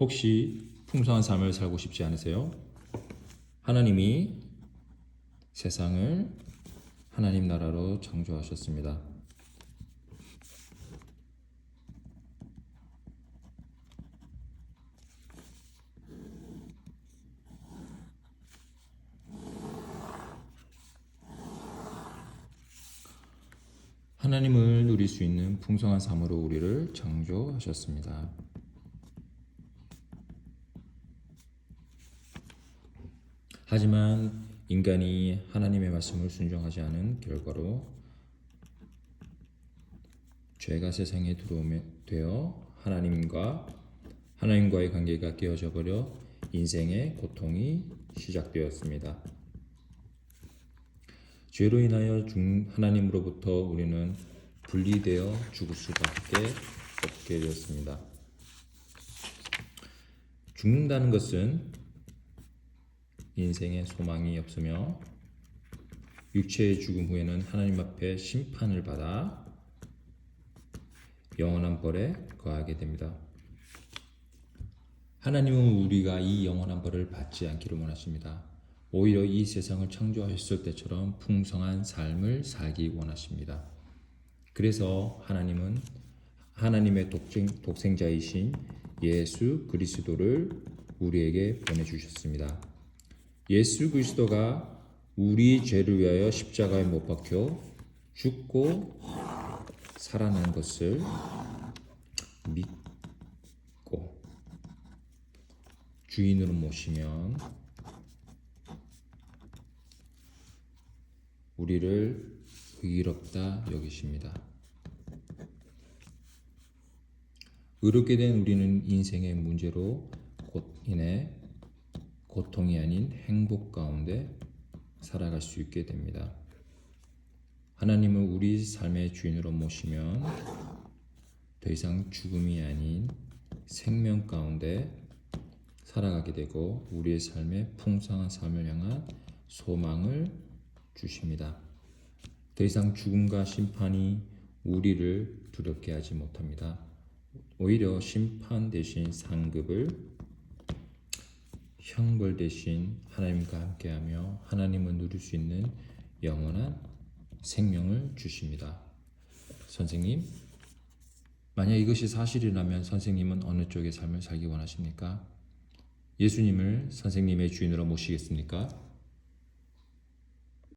혹시 풍성한 삶을 살고 싶지 않으세요? 하나님이 세상을 하나님 나라로 창조하셨습니다. 하나님을 누릴 수 있는 풍성한 삶으로 우리를 창조하셨습니다. 하지만 인간이 하나님의 말씀을 순종하지 않은 결과로 죄가 세상에 들어오며 되어 하나님과 하나님과의 관계가 깨어져 버려 인생의 고통이 시작되었습니다. 죄로 인하여 중 하나님으로부터 우리는 분리되어 죽을 수밖에 없게 되었습니다. 죽는다는 것은 인생에 소망이 없으며 육체의 죽음 후에는 하나님 앞에 심판을 받아 영원한 벌에 거하게 됩니다. 하나님은 우리가 이 영원한 벌을 받지 않기를 원하십니다. 오히려 이 세상을 창조하셨을 때처럼 풍성한 삶을 살기 원하십니다. 그래서 하나님은 하나님의 독생, 독생자이신 예수 그리스도를 우리에게 보내주셨습니다. 예수 그리스도가 우리 죄를 위하여 십자가에 못 박혀 죽고 살아난 것을 믿고 주인으로 모시면 우리를 의롭다 여기십니다. 의롭게 된 우리는 인생의 문제로 곧 인해 고통이 아닌 행복 가운데 살아갈 수 있게 됩니다. 하나님을 우리 삶의 주인으로 모시면 더 이상 죽음이 아닌 생명 가운데 살아가게 되고 우리의 삶에 풍성한 삶을 향한 소망을 주십니다. 더 이상 죽음과 심판이 우리를 두렵게 하지 못합니다. 오히려 심판 대신 상급을 형벌 대신 하나님과 함께하며 하나님을 누릴 수 있는 영원한 생명을 주십니다. 선생님, 만약 이것이 사실이라면 선생님은 어느 쪽의 삶을 살기 원하십니까? 예수님을 선생님의 주인으로 모시겠습니까?